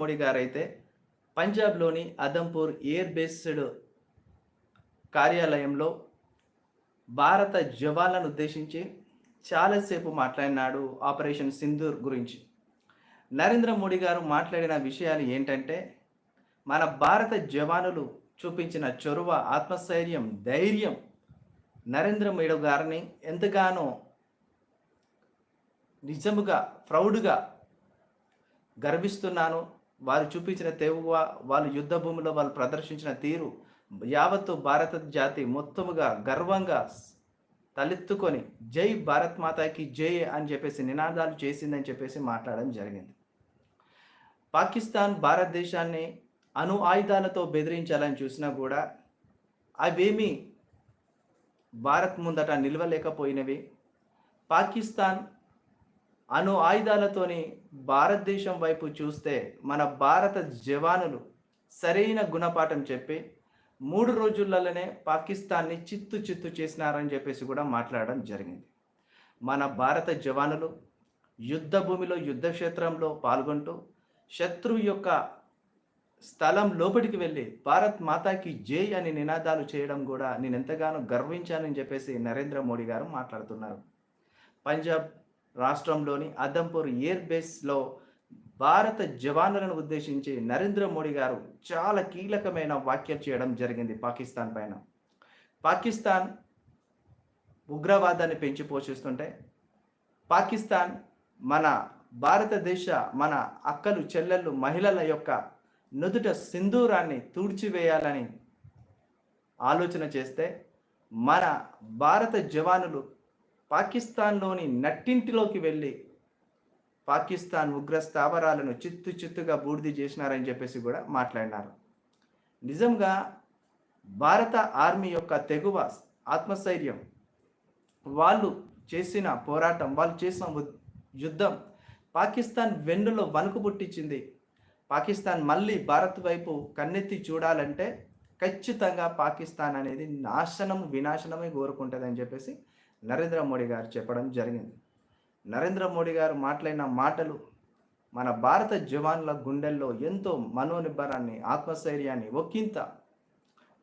మోడీ గారైతే పంజాబ్లోని Adampur air based కార్యాలయంలో భారత జవాన్లను ఉద్దేశించి చాలాసేపు మాట్లాడినాడు ఆపరేషన్ సింధూర్ గురించి. నరేంద్ర మోడీ గారు మాట్లాడిన విషయాలు ఏంటంటే మన భారత జవానులు చూపించిన చొరవ ఆత్మస్థైర్యం ధైర్యం నరేంద్ర మోడీ గారిని ఎంతగానో నిజముగా ప్రౌడ్గా గర్విస్తున్నాను. వారు చూపించిన తెగువ వాళ్ళు యుద్ధ భూమిలో వాళ్ళు ప్రదర్శించిన తీరు యావత్తు భారత జాతి మొత్తముగా గర్వంగా తలెత్తుకొని జై భారత్ మాతాకి జై అని చెప్పేసి నినాదాలు చేసిందని చెప్పేసి మాట్లాడడం జరిగింది. పాకిస్తాన్ భారతదేశాన్ని అణు ఆయుధాలతో బెదిరించాలని చూసినా కూడా అవేమీ భారత్ ముందట నిలవలేకపోయినవి. పాకిస్తాన్ అణు ఆయుధాలతోని భారతదేశం వైపు చూస్తే మన భారత జవానులు సరైన గుణపాఠం చెప్పి మూడు రోజులలోనే పాకిస్తాన్ని చిత్తు చిత్తు చేసినారని చెప్పేసి కూడా మాట్లాడడం జరిగింది. మన భారత జవానులు యుద్ధ భూమిలో యుద్ధక్షేత్రంలో పాల్గొంటూ శత్రువు యొక్క స్థలం లోపలికి వెళ్ళి భారత్ మాతాకి జై అని నినాదాలు చేయడం కూడా నేను ఎంతగానో గర్వించానని చెప్పేసి నరేంద్ర మోడీ గారు మాట్లాడుతున్నారు. పంజాబ్ రాష్ట్రంలోని అదంపూర్ ఎయిర్ బేస్లో భారత జవానులను ఉద్దేశించి నరేంద్ర మోడీ గారు చాలా కీలకమైన వ్యాఖ్యలు చేయడం జరిగింది పాకిస్తాన్ పైన. పాకిస్తాన్ ఉగ్రవాదాన్ని పెంచి పోషిస్తుంటే పాకిస్తాన్ మన భారతదేశ మన అక్కలు చెల్లెళ్ళు మహిళల యొక్క నుదుట సింధూరాన్ని తూడ్చివేయాలని ఆలోచన చేస్తే మన భారత జవానులు పాకిస్తాన్లోని నట్టింటిలోకి వెళ్ళి పాకిస్తాన్ ఉగ్ర స్థావరాలను చిత్తు చిత్తుగా బూడిది చేసినారని చెప్పేసి కూడా మాట్లాడినారు. నిజంగా భారత ఆర్మీ యొక్క తెగువ ఆత్మస్థైర్యం వాళ్ళు చేసిన పోరాటం వాళ్ళు చేసిన యుద్ధం పాకిస్తాన్ వెన్నులో వణుకు పుట్టించింది. పాకిస్తాన్ మళ్ళీ భారత్ వైపు కన్నెత్తి చూడాలంటే ఖచ్చితంగా పాకిస్తాన్ అనేది నాశనం వినాశనమే కోరుకుంటుందని చెప్పేసి నరేంద్ర మోడీ గారు చెప్పడం జరిగింది. నరేంద్ర మోడీ గారు మాట్లాడిన మాటలు మన భారత జవాన్ల గుండెల్లో ఎంతో మనోనిబ్బరాన్ని ఆత్మస్థైర్యాన్ని ఒక్కింత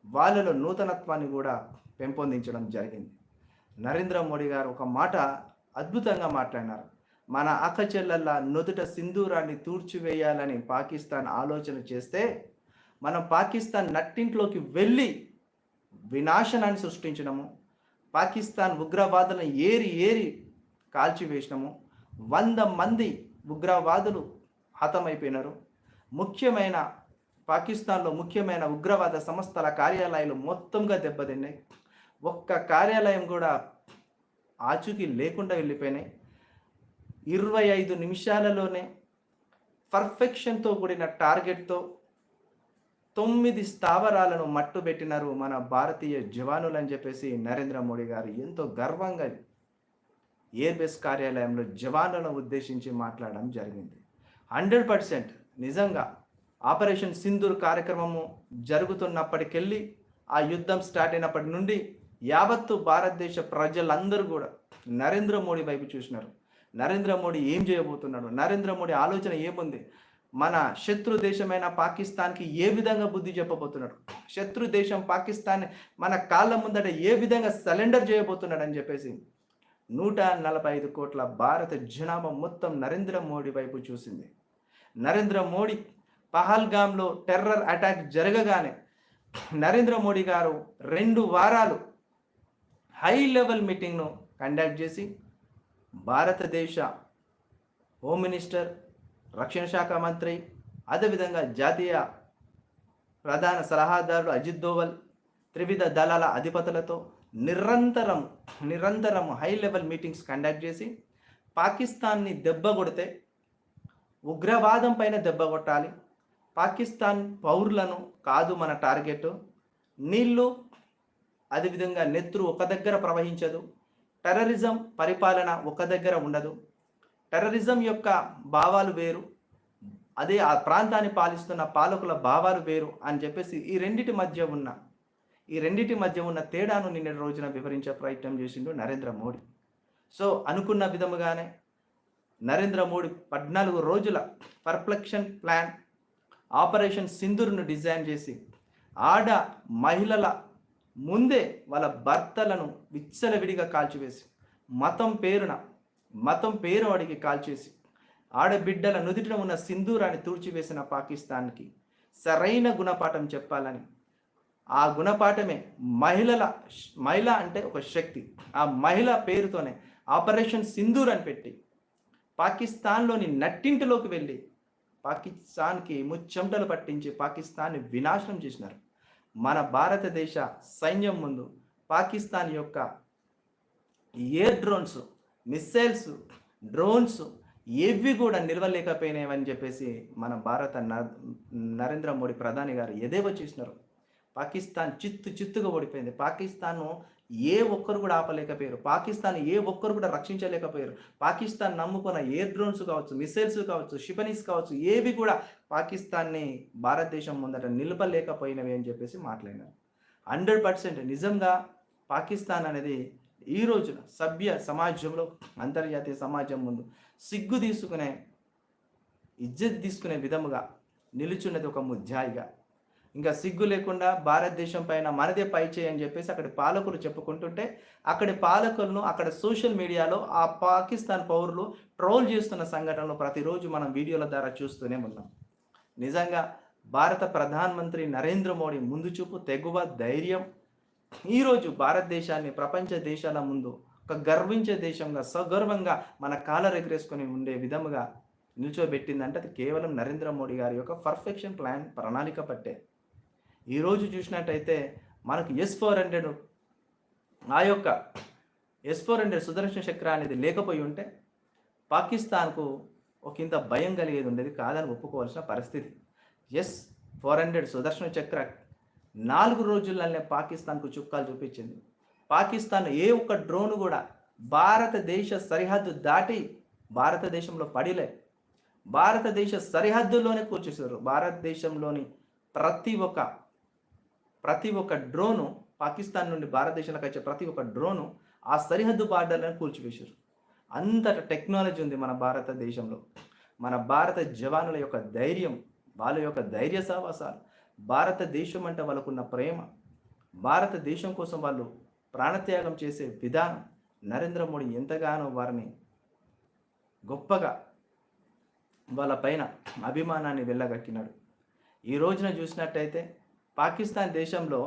వాళ్ళలో నూతనత్వాన్ని కూడా పెంపొందించడం జరిగింది. నరేంద్ర మోడీ గారు ఒక మాట అద్భుతంగా మాట్లాడినారు. మన అక్క నుదుట సింధూరాన్ని తూర్చివేయాలని పాకిస్తాన్ ఆలోచన చేస్తే మనం పాకిస్తాన్ నట్టింట్లోకి వెళ్ళి వినాశనాన్ని సృష్టించడము పాకిస్తాన్ ఉగ్రవాదులను ఏరి ఏరి కాల్చివేసినాము. వంద మంది ఉగ్రవాదులు హతమైపోయినారు. ముఖ్యమైన పాకిస్తాన్లో ముఖ్యమైన ఉగ్రవాద సంస్థల కార్యాలయాలు మొత్తంగా దెబ్బతిన్నాయి. ఒక్క కార్యాలయం కూడా ఆచూకీ లేకుండా వెళ్ళిపోయినాయి. ఇరవై ఐదు నిమిషాలలోనే పర్ఫెక్షన్తో కూడిన టార్గెట్తో తొమ్మిది స్థావరాలను మట్టుబెట్టినారు మన భారతీయ జవానులు అని చెప్పేసి నరేంద్ర మోడీ గారు. ఎంతో గర్వంగా ఎయిర్బేస్ కార్యాలయంలో జవానులను ఉద్దేశించి మాట్లాడడం జరిగింది. హండ్రెడ్ పర్సెంట్ నిజంగా ఆపరేషన్ సింధూర్ కార్యక్రమము జరుగుతున్నప్పటికెళ్ళి ఆ యుద్ధం స్టార్ట్ అయినప్పటి నుండి యావత్తు భారతదేశ ప్రజలందరూ కూడా నరేంద్ర మోడీ వైపు చూసినారు. నరేంద్ర మోడీ ఏం చేయబోతున్నాడు? నరేంద్ర మోడీ ఆలోచన ఏముంది? మన శత్రు దేశమైన పాకిస్తాన్కి ఏ విధంగా బుద్ధి చెప్పబోతున్నాడు? శత్రు దేశం పాకిస్తాన్ మన కాళ్ళ ముందట ఏ విధంగా సరెండర్ చేయబోతున్నాడు అని చెప్పేసి నూట నలభై ఐదు కోట్ల భారత జనాభా మొత్తం నరేంద్ర మోడీ వైపు చూసింది. నరేంద్ర మోడీ పహల్గామ్లో టెర్రర్ అటాక్ జరగగానే నరేంద్ర మోడీ గారు రెండు వారాలు హై లెవెల్ మీటింగ్ను కండక్ట్ చేసి భారతదేశ హోమ్ మినిస్టర్ రక్షణ శాఖ మంత్రి అదేవిధంగా జాతీయ ప్రధాన సలహాదారుడు అజిత్ దోవల్ త్రివిధ దళాల అధిపతులతో నిరంతరం నిరంతరం హై లెవెల్ మీటింగ్స్ కండక్ట్ చేసి పాకిస్తాన్ని దెబ్బ కొడితే ఉగ్రవాదం పైన దెబ్బ కొట్టాలి. పాకిస్తాన్ పౌరులను కాదు మన టార్గెట్ నీళ్ళు అదేవిధంగా నెత్తురు ఒక దగ్గర ప్రవహించదు. టెర్రరిజం పరిపాలన ఒక దగ్గర ఉండదు. టెర్రరిజం యొక్క భావాలు వేరు అదే ఆ ప్రాంతాన్ని పాలిస్తున్న పాలకుల భావాలు వేరు అని చెప్పేసి ఈ రెండిటి మధ్య ఉన్న ఈ రెండిటి మధ్య ఉన్న తేడాను నిన్న రోజున వివరించే ప్రయత్నం చేసిండు నరేంద్ర మోడీ. సో అనుకున్న విధముగానే నరేంద్ర మోడీ పద్నాలుగు రోజుల పర్ఫ్లెక్షన్ ప్లాన్ ఆపరేషన్ సింధూర్ను డిజైన్ చేసి ఆడ మహిళల ముందే వాళ్ళ భర్తలను విచ్చలవిడిగా కాల్చివేసి మతం పేరున మతం పేరు అడిగి కాల్చేసి ఆడబిడ్డల నుదిటిన ఉన్న సింధూరాన్ని తుడిచివేసిన పాకిస్తాన్కి సరైన గుణపాఠం చెప్పాలని. ఆ గుణపాఠమే మహిళల మహిళ అంటే ఒక శక్తి. ఆ మహిళ పేరుతోనే ఆపరేషన్ సింధూర్ అని పెట్టి పాకిస్తాన్లోని నట్టింటిలోకి వెళ్ళి పాకిస్తాన్కి ముచ్చెమటలు పట్టించి పాకిస్తాన్ని వినాశనం చేసినారు. మన భారతదేశ సైన్యం ముందు పాకిస్తాన్ యొక్క ఎయిర్ డ్రోన్స్ మిస్సైల్స్ డ్రోన్స్ ఏవి కూడా నిల్వలేకపోయినాయని చెప్పేసి మన భారత నరేంద్ర మోడీ ప్రధాని గారు ఎదేవో చేసినారు. పాకిస్తాన్ చిత్తు చిత్తుగా ఓడిపోయింది. పాకిస్తాన్ ఏ ఒక్కరు కూడా ఆపలేకపోయారు. పాకిస్తాన్ ఏ ఒక్కరు కూడా రక్షించలేకపోయారు. పాకిస్తాన్ నమ్ముకున్న ఎయిర్ డ్రోన్స్ కావచ్చు మిసైల్స్ కావచ్చు షిపనీస్ కావచ్చు ఏవి కూడా పాకిస్తాన్ని భారతదేశం ముందట నిలపలేకపోయినవి అని చెప్పేసి మాట్లాడినారు. హండ్రెడ్ పర్సెంట్ నిజంగా పాకిస్తాన్ అనేది ఈ రోజున సభ్య సమాజంలో అంతర్జాతీయ సమాజం ముందు సిగ్గు తీసుకునే ఇజ్జత్ తీసుకునే విధముగా నిలుచున్నది ఒక ముద్దాయిగా. ఇంకా సిగ్గు లేకుండా భారతదేశం పైన మనదే పై చేయని చెప్పేసి అక్కడి పాలకులు చెప్పుకుంటుంటే అక్కడి పాలకులను అక్కడ సోషల్ మీడియాలో ఆ పాకిస్తాన్ పౌరులు ట్రోల్ చేస్తున్న సంఘటనలు ప్రతిరోజు మనం వీడియోల ద్వారా చూస్తూనే ఉన్నాం. నిజంగా భారత ప్రధానమంత్రి నరేంద్ర మోడీ ముందు చూపు తెగువ ధైర్యం ఈరోజు భారతదేశాన్ని ప్రపంచ దేశాల ముందు ఒక గర్వించే దేశంగా సగర్వంగా మన కాలర్ ఎగరేసుకొని ఉండే విధముగా నిల్చోబెట్టిందంటే అది కేవలం నరేంద్ర మోడీ గారి యొక్క పర్ఫెక్షన్ ప్లాన్ ప్రణాళిక పట్టే. ఈరోజు చూసినట్టయితే మనకు ఎస్ ఫోర్ హండ్రెడ్ ఆ యొక్క S four hundred Sudarshana Chakra అనేది లేకపోయి ఉంటే పాకిస్తాన్కు ఒక ఇంత భయం కలిగేది ఉండేది కాదని ఒప్పుకోవాల్సిన పరిస్థితి. S four hundred Sudarshana Chakra నాలుగు రోజులనే పాకిస్తాన్కు చుక్కాలు చూపించింది. పాకిస్తాన్ ఏ ఒక్క డ్రోన్ కూడా భారతదేశ సరిహద్దు దాటి భారతదేశంలో పడిలే. భారతదేశ సరిహద్దులోనే కూర్చేసారు భారతదేశంలోని ప్రతి ఒక్క ప్రతి ఒక్క డ్రోను పాకిస్తాన్ నుండి భారతదేశంలోకి వచ్చే ప్రతి ఒక్క డ్రోను ఆ సరిహద్దు బార్డర్లను కూల్చివేశారు. అంతట టెక్నాలజీ ఉంది మన భారతదేశంలో. మన భారత జవానుల యొక్క ధైర్యం వాళ్ళ యొక్క ధైర్య సావాసాలు భారతదేశం అంటే వాళ్ళకున్న ప్రేమ. భారతదేశం కోసం వాళ్ళు ప్రాణత్యాగం చేసే విధానం నరేంద్ర మోడీ ఎంతగానో వారిని గొప్పగా వాళ్ళ పైన అభిమానాన్ని వెళ్ళగక్కినాడు. ఈ రోజున చూసినట్టయితే పాకిస్తాన్ దేశంలో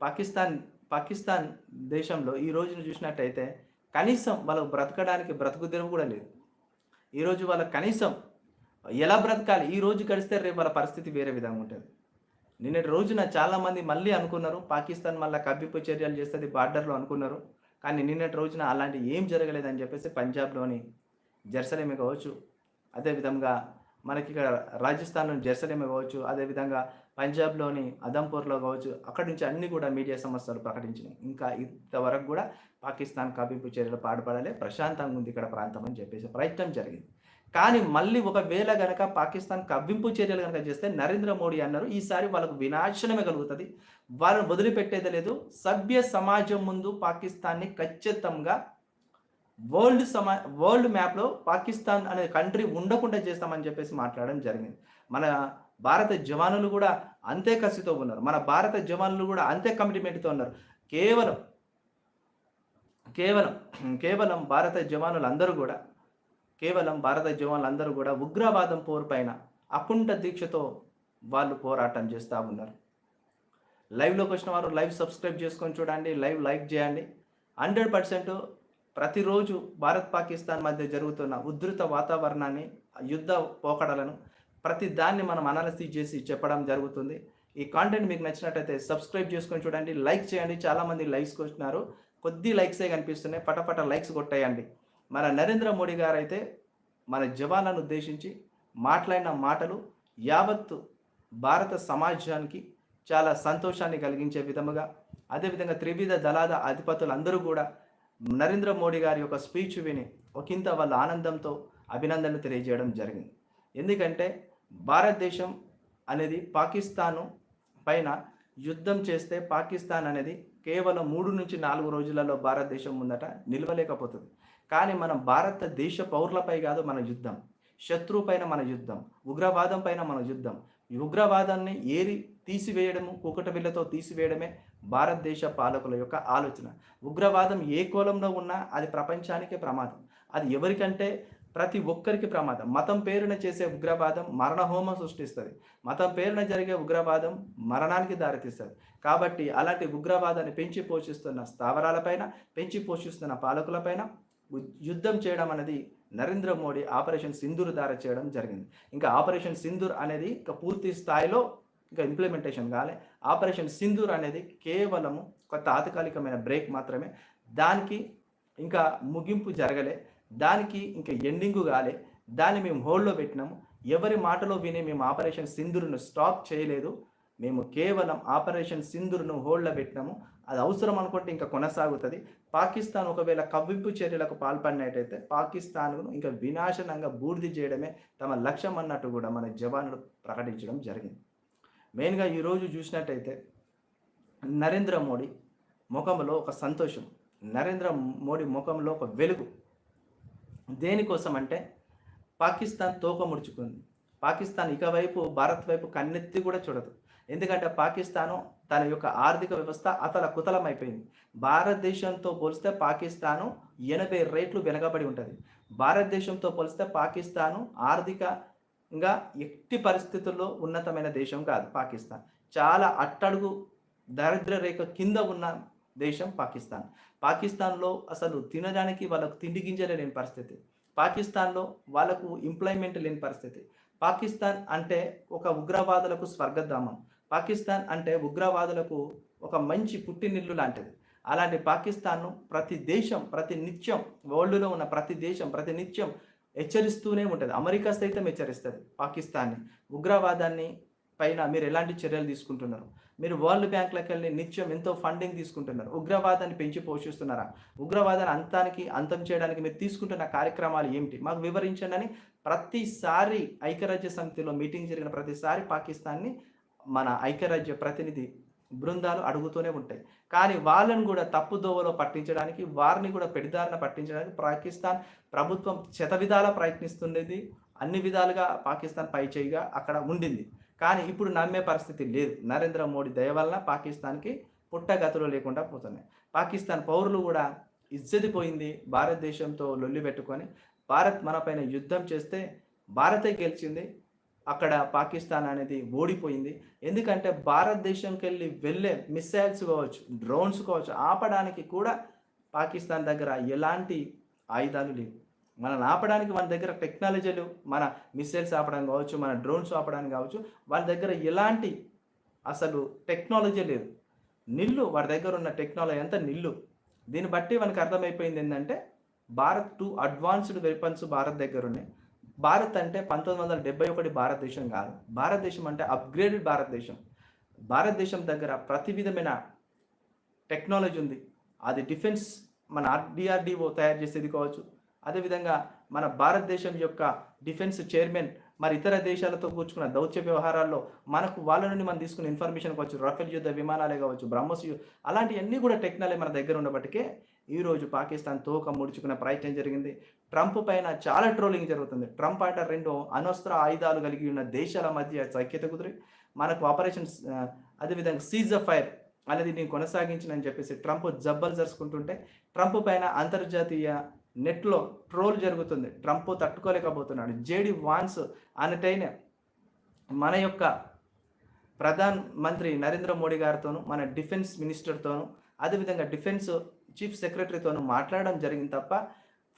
పాకిస్తాన్ పాకిస్తాన్ దేశంలో ఈ రోజున చూసినట్టయితే కనీసం వాళ్ళకు బ్రతకడానికి బ్రతుకు తెరువు కూడా లేదు. ఈరోజు వాళ్ళ కనీసం ఎలా బ్రతకాలి? ఈ రోజు గడిస్తే రేపు వాళ్ళ పరిస్థితి వేరే విధంగా ఉంటుంది. నిన్నటి రోజున చాలామంది మళ్ళీ అనుకున్నారు పాకిస్తాన్ మళ్ళీ కబ్బిపు చర్యలు చేస్తుంది బార్డర్లో అనుకున్నారు. కానీ నిన్నటి రోజున అలాంటి ఏం జరగలేదని చెప్పేసి పంజాబ్లోని జెర్సలేమే కావచ్చు అదేవిధంగా మనకి ఇక్కడ రాజస్థాన్లోని జెర్సలేమే కావచ్చు అదేవిధంగా పంజాబ్లోని అదంపూర్లో కావచ్చు అక్కడి నుంచి అన్ని కూడా మీడియా సంస్థలు ప్రకటించినాయి. ఇంకా ఇంతవరకు కూడా పాకిస్తాన్ కబ్బింపు చర్యలు పాడుపడాలి ప్రశాంతంగా ఉంది ఇక్కడ ప్రాంతం అని చెప్పేసి ప్రయత్నం జరిగింది. కానీ మళ్ళీ ఒకవేళ గనక పాకిస్తాన్ కవ్వింపు చర్యలు కనుక చేస్తే నరేంద్ర మోడీ అన్నారు ఈసారి వాళ్ళకు వినాశనమే కలుగుతుంది. వాళ్ళని వదిలిపెట్టేది లేదు. సభ్య సమాజం ముందు పాకిస్తాన్ని ఖచ్చితంగా వరల్డ్ సమా వరల్డ్ మ్యాప్లో పాకిస్తాన్ అనే కంట్రీ ఉండకుండా చేస్తామని చెప్పేసి మాట్లాడడం జరిగింది. మన భారత జవానులు కూడా అంతే కసితో ఉన్నారు. మన భారత జవానులు కూడా అంతే కమిట్మెంట్తో ఉన్నారు. కేవలం కేవలం కేవలం భారత జవానులు అందరూ కూడా కేవలం భారత జవాన్లందరూ కూడా ఉగ్రవాదం పోరు పైన అకుంఠ దీక్షతో వాళ్ళు పోరాటం చేస్తూ ఉన్నారు. లైవ్లోకి వచ్చిన వారు లైవ్ సబ్స్క్రైబ్ చేసుకొని చూడండి లైవ్ లైక్ చేయండి. హండ్రెడ్ పర్సెంట్ ప్రతిరోజు భారత్ పాకిస్తాన్ మధ్య జరుగుతున్న ఉధృత వాతావరణాన్ని యుద్ధ పోకడలను ప్రతి దాన్ని మనం అనాలసిస్ చేసి చెప్పడం జరుగుతుంది. ఈ కాంటెంట్ మీకు నచ్చినట్టయితే సబ్స్క్రైబ్ చేసుకొని చూడండి లైక్ చేయండి. చాలామంది లైక్స్ వచ్చినారు కొద్ది లైక్సే కనిపిస్తున్నాయి. పటపట లైక్స్ కొట్టేయండి. మన నరేంద్ర మోడీ గారు అయితే మన జవాన్లను ఉద్దేశించి మాట్లాడిన మాటలు యావత్తు భారత సమాజానికి చాలా సంతోషాన్ని కలిగించే విధముగా అదేవిధంగా త్రివిధ దళాద అధిపతులు అందరూ కూడా నరేంద్ర మోడీ గారి యొక్క స్పీచ్ విని ఒకంత వాళ్ళ ఆనందంతో అభినందనలు తెలియజేయడం జరిగింది. ఎందుకంటే భారతదేశం అనేది పాకిస్తాను పైన యుద్ధం చేస్తే పాకిస్తాన్ అనేది కేవలం మూడు నుంచి నాలుగు రోజులలో భారతదేశం ముందట నిలవలేకపోతుంది. కానీ మన భారతదేశ పౌరులపై కాదు మన యుద్ధం. శత్రువు పైన మన యుద్ధం. ఉగ్రవాదం పైన మన యుద్ధం. ఈ ఉగ్రవాదాన్ని ఏరి తీసివేయడము కూకటవిల్లతో తీసివేయడమే భారతదేశ పాలకుల యొక్క ఆలోచన. ఉగ్రవాదం ఏ కోలంలో ఉన్నా అది ప్రపంచానికే ప్రమాదం. అది ఎవరికంటే ప్రతి ఒక్కరికి ప్రమాదం. మతం పేరున చేసే ఉగ్రవాదం మరణహోమం సృష్టిస్తుంది. మతం పేరున జరిగే ఉగ్రవాదం మరణానికి దారితీస్తుంది. కాబట్టి అలాంటి ఉగ్రవాదాన్ని పెంచి పోషిస్తున్న స్థావరాలపైన పెంచి పోషిస్తున్న పాలకులపైన యుద్ధం చేయడం అనేది నరేంద్ర మోడీ ఆపరేషన్ సింధూర్ ద్వారా చేయడం జరిగింది. ఇంకా ఆపరేషన్ సింధూర్ అనేది ఇంకా పూర్తి స్థాయిలో ఇంకా ఇంప్లిమెంటేషన్ కాలే. ఆపరేషన్ సింధూర్ అనేది కేవలము ఒక తాత్కాలికమైన బ్రేక్ మాత్రమే. దానికి ఇంకా ముగింపు జరగలే. దానికి ఇంకా ఎండింగు కాలే. దాన్ని మేము హోల్డ్లో పెట్టినాము. ఎవరి మాటలో విని మేము ఆపరేషన్ సింధూర్ను స్టాప్ చేయలేదు. మేము కేవలం ఆపరేషన్ సింధూర్ను హోల్డ్లో పెట్టినాము. అది అవసరం అనుకుంటే ఇంకా కొనసాగుతుంది. పాకిస్తాన్ ఒకవేళ కవ్వింపు చర్యలకు పాల్పడినట్టయితే పాకిస్తాన్ను ఇంకా వినాశనంగా బూర్ది చేయడమే తమ లక్ష్యం అన్నట్టు కూడా మన జవాన్లు ప్రకటించడం జరిగింది. మెయిన్గా ఈరోజు చూసినట్టయితే నరేంద్ర మోడీ ముఖంలో ఒక సంతోషం. నరేంద్ర మోడీ ముఖంలో ఒక వెలుగు. దేనికోసం అంటే పాకిస్తాన్ తోక ముడుచుకుంది. పాకిస్తాన్ ఇక వైపు భారత్ వైపు కన్నెత్తి కూడా చూడదు. ఎందుకంటే పాకిస్తాను తన యొక్క ఆర్థిక వ్యవస్థ అతల కుతలం అయిపోయింది భారతదేశంతో పోలిస్తే పాకిస్తాను ఎనభై రేట్లు వెనకబడి ఉంటుంది. భారతదేశంతో పోలిస్తే పాకిస్తాను ఆర్థికంగా ఎట్టి పరిస్థితుల్లో ఉన్నతమైన దేశం కాదు పాకిస్తాన్. చాలా అట్టడుగు దారిద్ర్య రేఖ కింద ఉన్న దేశం పాకిస్తాన్. పాకిస్తాన్లో అసలు తినడానికి వాళ్ళకు తిండి గింజలే లేని పరిస్థితి. పాకిస్తాన్లో వాళ్ళకు ఎంప్లాయ్మెంట్ లేని పరిస్థితి. పాకిస్తాన్ అంటే ఒక ఉగ్రవాదులకు స్వర్గధామం. పాకిస్తాన్ అంటే ఉగ్రవాదులకు ఒక మంచి పుట్టినిల్లు లాంటిది. అలాంటి పాకిస్తాన్ను ప్రతి దేశం ప్రతి నిత్యం వరల్డ్లో ఉన్న ప్రతి దేశం ప్రతి నిత్యం హెచ్చరిస్తూనే ఉంటుంది. అమెరికా సైతం హెచ్చరిస్తుంది పాకిస్తాన్ని. ఉగ్రవాదాన్ని పైన మీరు ఎలాంటి చర్యలు తీసుకుంటున్నారు? మీరు వరల్డ్ బ్యాంక్లకు వెళ్ళి నిత్యం ఎంతో ఫండింగ్ తీసుకుంటున్నారు. ఉగ్రవాదాన్ని పెంచి పోషిస్తున్నారా? ఉగ్రవాదాన్ని అంతానికి అంతం చేయడానికి మీరు తీసుకుంటున్న కార్యక్రమాలు ఏమిటి? మాకు వివరించండి అని ప్రతిసారి ఐక్యరాజ్య సమితిలో మీటింగ్ జరిగిన ప్రతిసారి పాకిస్తాన్ని మన ఐక్యరాజ్య ప్రతినిధి బృందాలు అడుగుతూనే ఉంటాయి. కానీ వాళ్ళని కూడా తప్పు దోవలో పట్టించడానికి వారిని కూడా పెడిదారిన పట్టించడానికి పాకిస్తాన్ ప్రభుత్వం శతవిధాల ప్రయత్నిస్తున్నది. అన్ని విధాలుగా పాకిస్తాన్ పై చేయిగా అక్కడ ఉండింది. కానీ ఇప్పుడు నమ్మే పరిస్థితి లేదు. నరేంద్ర మోడీ దయ వలన పాకిస్తాన్కి పుట్టగతులు లేకుండా పోతున్నాయి. పాకిస్తాన్ పౌరులు కూడా ఇజ్జతిపోయింది భారతదేశంతో లొల్లి పెట్టుకొని భారత్ మనపైన యుద్ధం చేస్తే భారతే గెలిచింది. అక్కడ పాకిస్తాన్ అనేది ఓడిపోయింది. ఎందుకంటే భారతదేశంకి వెళ్ళి వెళ్ళే మిసైల్స్ కావచ్చు డ్రోన్స్ కావచ్చు ఆపడానికి కూడా పాకిస్తాన్ దగ్గర ఎలాంటి ఆయుధాలు లేవు. మనల్ని ఆపడానికి మన దగ్గర టెక్నాలజీలు మన మిసైల్స్ ఆపడం కావచ్చు మన డ్రోన్స్ ఆపడానికి కావచ్చు వాళ్ళ దగ్గర ఎలాంటి అసలు టెక్నాలజీ లేదు. నిల్లు వాడి దగ్గర ఉన్న టెక్నాలజీ అంతా నిల్లు. దీన్ని బట్టి మనకు అర్థమైపోయింది ఏంటంటే Bharat too advanced weapons Bharat దగ్గర ఉన్నాయి. భారత్ అంటే పంతొమ్మిది వందల డెబ్బై ఒకటి భారతదేశం కాదు. భారతదేశం అంటే అప్గ్రేడెడ్ భారతదేశం. భారతదేశం దగ్గర ప్రతి విధమైన టెక్నాలజీ ఉంది. అది డిఫెన్స్ మన డిఆర్డిఓ తయారు చేసేది కావచ్చు. అదేవిధంగా మన భారతదేశం యొక్క డిఫెన్స్ చైర్మన్ మరి ఇతర దేశాలతో కూర్చుకున్న దౌత్య వ్యవహారాల్లో మనకు వాళ్ళ నుండి మనం తీసుకున్న ఇన్ఫర్మేషన్ కావచ్చు. రఫేల్ యుద్ధ విమానాలే కావచ్చు బ్రహ్మస్ అలాంటివన్నీ కూడా టెక్నాలజీ మన దగ్గర ఉండబట్టికే ఈరోజు పాకిస్తాన్ తోక ముడుచుకునే ప్రయత్నం జరిగింది. ట్రంప్ పైన చాలా ట్రోలింగ్ జరుగుతుంది. ట్రంప్ అంటే రెండు అనవసర ఆయుధాలు కలిగి ఉన్న దేశాల మధ్య సఖ్యత కుదిరి. మనకు ఆపరేషన్స్ అదేవిధంగా సీజ్ ఆఫ్ ఫైర్ అనేది నేను కొనసాగించినని చెప్పేసి ట్రంప్ జబ్బలు జరుచుకుంటుంటే ట్రంప్ పైన అంతర్జాతీయ నెట్లో ట్రోల్ జరుగుతుంది. ట్రంప్ తట్టుకోలేకపోతున్నాడు. జేడి వాన్స్ అనటైన మన యొక్క ప్రధాన మంత్రి నరేంద్ర మోడీ గారితోనూ మన డిఫెన్స్ మినిస్టర్తోనూ అదేవిధంగా డిఫెన్స్ చీఫ్ సెక్రటరీతోనూ మాట్లాడడం జరిగింది తప్ప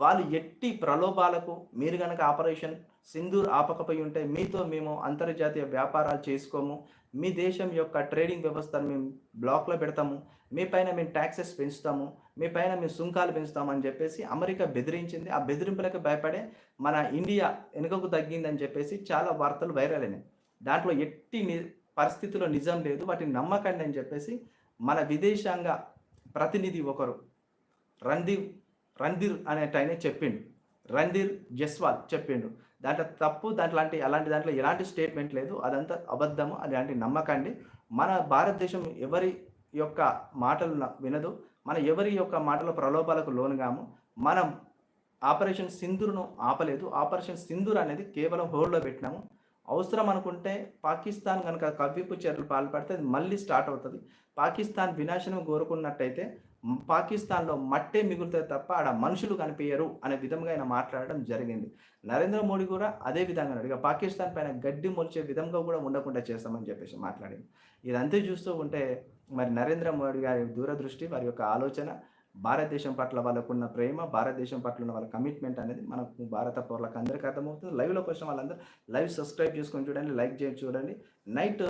వాళ్ళు ఎట్టి ప్రలోభాలకు మీరు కనుక ఆపరేషన్ సింధూర్ ఆపకపోయి ఉంటే మీతో మేము అంతర్జాతీయ వ్యాపారాలు చేసుకోము మీ దేశం యొక్క ట్రేడింగ్ వ్యవస్థను మేము బ్లాక్లో పెడతాము మీ పైన మేము ట్యాక్సెస్ పెంచుతాము మీ పైన మేము సుంకాలు పెంచుతాము అని చెప్పేసి అమెరికా బెదిరించింది. ఆ బెదిరింపులకు భయపడే మన ఇండియా వెనుకకు తగ్గిందని చెప్పేసి చాలా వార్తలు వైరల్ అయినాయి. దాంట్లో ఎట్టి ని పరిస్థితిలో నిజం లేదు వాటిని నమ్మకండి అని చెప్పేసి మన విదేశాంగ ప్రతినిధి ఒకరు. రణ్దీర్ రణధీర్ అనే ఆయనే చెప్పిండు. రణధీర్ జస్వాల్ చెప్పిండు. దాంట్లో తప్పు దాంట్లో అలాంటి అలాంటి దాంట్లో ఎలాంటి స్టేట్మెంట్ లేదు. అదంతా అబద్ధము అలాంటి నమ్మకండి. మన భారతదేశం ఎవరి యొక్క మాటలు వినదు. మన ఎవరి యొక్క మాటల ప్రలోభాలకు లోనుగాము. మనం ఆపరేషన్ సింధూర్ను ఆపలేదు. ఆపరేషన్ సింధూర్ అనేది కేవలం హోల్డ్లో పెట్టినాము. అవసరం అనుకుంటే పాకిస్తాన్ కనుక కవ్వింపు చర్యలు పాల్పడితే అది మళ్ళీ స్టార్ట్ అవుతుంది. పాకిస్తాన్ వినాశనం కోరుకున్నట్టయితే పాకిస్తాన్లో మట్టే మిగులుతుంది తప్ప ఆడ మనుషులు కనిపించరు అనే విధంగా ఆయన మాట్లాడడం జరిగింది. నరేంద్ర మోడీ కూడా అదే విధంగా ఇక పాకిస్తాన్ పైన గడ్డి మొలిచే విధంగా కూడా ఉండకుండా చేస్తామని చెప్పేసి మాట్లాడింది. ఇదంతా చూస్తూ ఉంటే మరి నరేంద్ర మోడీ గారి దూరదృష్టి వారి యొక్క ఆలోచన భారతదేశం పట్ల వాళ్ళకున్న ప్రేమ భారతదేశం పట్ల ఉన్న వాళ్ళ కమిట్మెంట్ అనేది మనకు భారత పౌరులకు అందరికీ అర్థమవుతుంది. లైవ్లోకి వచ్చిన వాళ్ళందరూ లైవ్ సబ్స్క్రైబ్ చేసుకొని చూడండి లైక్ చేసి చూడండి. నైట్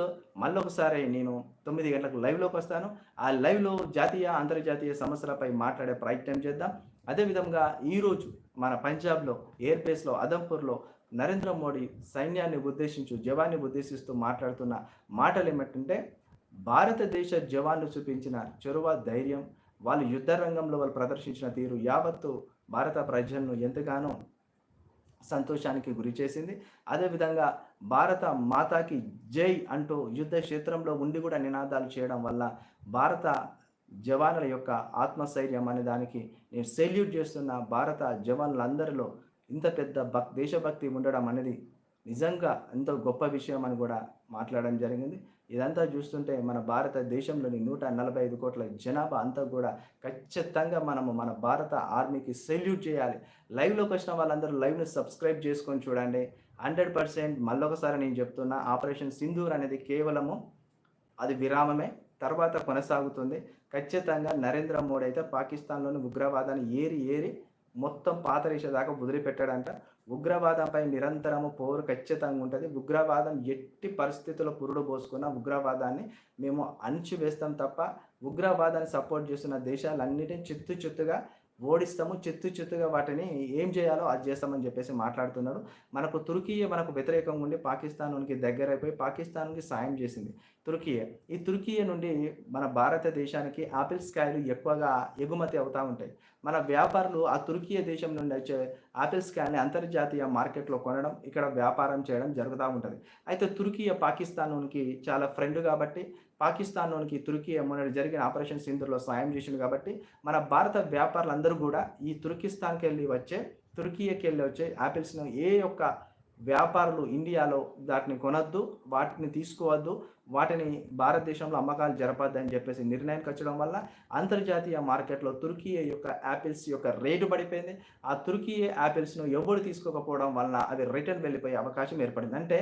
మళ్ళీ ఒకసారి నేను తొమ్మిది గంటలకు లైవ్లోకి వస్తాను. ఆ లైవ్లో జాతీయ అంతర్జాతీయ సమస్యలపై మాట్లాడే ప్రయత్నం చేద్దాం. అదేవిధంగా ఈరోజు మన పంజాబ్లో ఎయిర్బేస్లో అదంపూర్లో నరేంద్ర మోడీ సైన్యాన్ని ఉద్దేశించు జవాన్ని ఉద్దేశిస్తూ మాట్లాడుతున్న మాటలు ఏమిటంటే భారతదేశ జవాన్లు చూపించిన చొరవ ధైర్యం వాళ్ళు యుద్ధ రంగంలో వాళ్ళు ప్రదర్శించిన తీరు యావత్తు భారత ప్రజలను ఎంతగానో సంతోషానికి గురి చేసింది. అదేవిధంగా భారత మాతాకి జై అంటూ యుద్ధ క్షేత్రంలో ఉండి కూడా నినాదాలు చేయడం వల్ల భారత జవానుల యొక్క ఆత్మస్థైర్యం అనే దానికి నేను సెల్యూట్ చేస్తున్న భారత జవాన్లందరిలో ఇంత పెద్ద భక్ దేశభక్తి ఉండడం అనేది నిజంగా ఎంతో గొప్ప విషయం అని కూడా మాట్లాడడం జరిగింది. ఇదంతా చూస్తుంటే మన భారతదేశంలోని నూట నలభై ఐదు కోట్ల జనాభా అంతా కూడా ఖచ్చితంగా మనము మన భారత ఆర్మీకి సెల్యూట్ చేయాలి. లైవ్లోకి వచ్చిన వాళ్ళందరూ లైవ్ని సబ్స్క్రైబ్ చేసుకొని చూడండి. హండ్రెడ్ పర్సెంట్ మళ్ళొకసారి నేను చెప్తున్నా ఆపరేషన్ సింధూర్ అనేది కేవలము అది విరామమే తర్వాత కొనసాగుతుంది. ఖచ్చితంగా నరేంద్ర మోడీ అయితే పాకిస్తాన్లోని ఉగ్రవాదాన్ని ఏరి ఏరి మొత్తం పాతరేసే దాకా వదిలిపెట్టాడంట. ఉగ్రవాదంపై నిరంతరము పోరు ఖచ్చితంగా ఉంటుంది. ఉగ్రవాదం ఎట్టి పరిస్థితుల్లో పురుడు పోసుకున్న ఉగ్రవాదాన్ని మేము అణిచివేస్తాం తప్ప ఉగ్రవాదాన్ని సపోర్ట్ చేస్తున్న దేశాలన్నిటిని చిత్తు చిత్తుగా ఓడిస్తాము. చిత్తు చిత్తుగా వాటిని ఏం చేయాలో అది చేస్తామని చెప్పేసి మాట్లాడుతున్నాడు మనకు తుర్కీయే మనకు వ్యతిరేకంగా ఉండి పాకిస్తాన్కి దగ్గరైపోయి పాకిస్తాన్కి సాయం చేసింది. తుర్కీయే. ఈ తుర్కీయే నుండి మన భారతదేశానికి ఆపిల్స్ కాయలు ఎక్కువగా ఎగుమతి అవుతూ ఉంటాయి. మన వ్యాపారులు ఆ తుర్కీయ దేశం నుండి వచ్చే ఆపిల్స్ కాయల్ని అంతర్జాతీయ మార్కెట్లో కొనడం ఇక్కడ వ్యాపారం చేయడం జరుగుతూ ఉంటుంది. అయితే తుర్కీయ పాకిస్తాన్కి చాలా ఫ్రెండ్ కాబట్టి పాకిస్తాన్లోనికి తుర్కీ మొన్న జరిగిన ఆపరేషన్ సింధులో సాయం చేసింది కాబట్టి మన భారత వ్యాపారులందరూ కూడా ఈ తుర్కిస్తాన్కి వెళ్ళి వచ్చే తుర్కీకి వెళ్ళి వచ్చే యాపిల్స్ను ఏ యొక్క వ్యాపారులు ఇండియాలో వాటిని కొనద్దు వాటిని తీసుకోవద్దు వాటిని భారతదేశంలో అమ్మకాలు జరపద్దు అని చెప్పేసి నిర్ణయానికి వచ్చడం వల్ల అంతర్జాతీయ మార్కెట్లో తుర్కీ యొక్క యాపిల్స్ యొక్క రేటు పడిపోయింది. ఆ తుర్కీ యాపిల్స్ను ఎవరు తీసుకోకపోవడం వలన అవి రిటర్న్ వెళ్ళిపోయే అవకాశం ఏర్పడింది. అంటే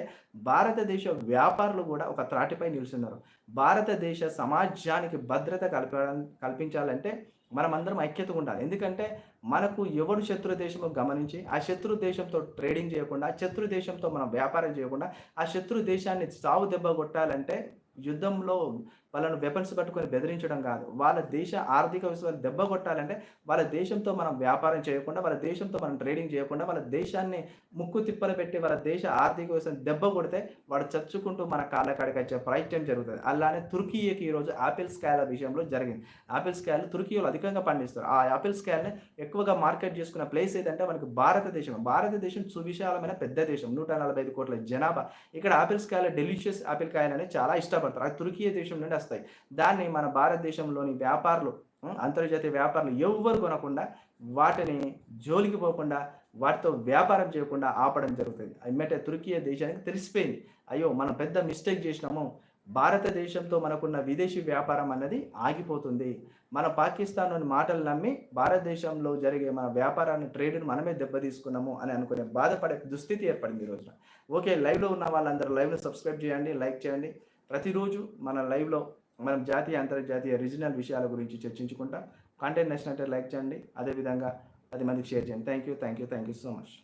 భారతదేశ వ్యాపారులు కూడా ఒక త్రాటిపై నిలుస్తున్నారు. భారతదేశ సమాజానికి భద్రత కల్పడం కల్పించాలంటే మనమందరం ఐక్యతగా ఉండాలి. ఎందుకంటే మనకు ఎవడు శత్రు దేశము గమనించి ఆ శత్రు దేశంతో ట్రేడింగ్ చేయకుండా ఆ శత్రు దేశంతో మనం వ్యాపారం చేయకుండా ఆ శత్రు దేశాన్ని సావు దెబ్బ కొట్టాలంటే యుద్ధంలో వాళ్ళను వెపన్స్ పట్టుకొని బెదిరించడం కాదు. వాళ్ళ దేశ ఆర్థిక విశ్వాసాన్ని దెబ్బ కొట్టాలంటే వాళ్ళ దేశంతో మనం వ్యాపారం చేయకుండా వాళ్ళ దేశంతో మనం ట్రేడింగ్ చేయకుండా వాళ్ళ దేశాన్ని ముక్కు తిప్పలు పెట్టి వాళ్ళ దేశ ఆర్థిక వ్యవస్థను దెబ్బ కొడితే వాడు చచ్చుకుంటూ మన కాళ్ళ కాడికి వచ్చే ప్రయత్నం జరుగుతుంది. అలానే తుర్కీకి ఈరోజు ఆపిల్ స్కాయల విషయంలో జరిగింది. ఆపిల్ స్కాయలు తుర్కీలో అధికంగా పండిస్తారు. ఆ ఆపిల్ స్కాయల్ని ఎక్కువగా మార్కెట్ చేసుకున్న ప్లేస్ ఏదంటే మనకి భారతదేశం. భారతదేశం సువిశాలమైన పెద్ద దేశం. నూట నలభై ఐదు కోట్ల జనాభా. ఇక్కడ ఆపిల్ స్కాయలు డెలిషియస్ ఆపిల్ కాయలు అనేది చాలా ఇష్టపడతారు. ఆ తుర్కీ దేశం నుండి వచ్చేస్తాయి దాన్ని మన భారతదేశంలోని వ్యాపారులు అంతర్జాతీయ వ్యాపారులు ఎవ్వరు కొనకుండా వాటిని జోలికి పోకుండా వాటితో వ్యాపారం చేయకుండా ఆపడం జరుగుతుంది. అమ్మటే తుర్కీ దేశానికి తెలిసిపోయింది. అయ్యో మనం పెద్ద మిస్టేక్ చేసినాము. భారతదేశంతో మనకున్న విదేశీ వ్యాపారం అన్నది ఆగిపోతుంది. మన పాకిస్తాన్లోని మాటలు నమ్మి భారతదేశంలో జరిగే మన వ్యాపారాన్ని ట్రేడ్ని మనమే దెబ్బతీసుకున్నాము అని అనుకునే బాధపడే దుస్థితి ఏర్పడింది ఈ రోజున. ఓకే లైవ్లో ఉన్న వాళ్ళందరూ లైవ్ను సబ్స్క్రైబ్ చేయండి లైక్ చేయండి. ప్రతిరోజు మన లైవ్లో మనం జాతీయ అంతర్జాతీయ రీజనల్ విషయాల గురించి చర్చించుకుంటా. కంటెంట్ నచ్చినట్టే లైక్ చేయండి. అదేవిధంగా పది మందికి షేర్ చేయండి. Thank you thank you thank you so much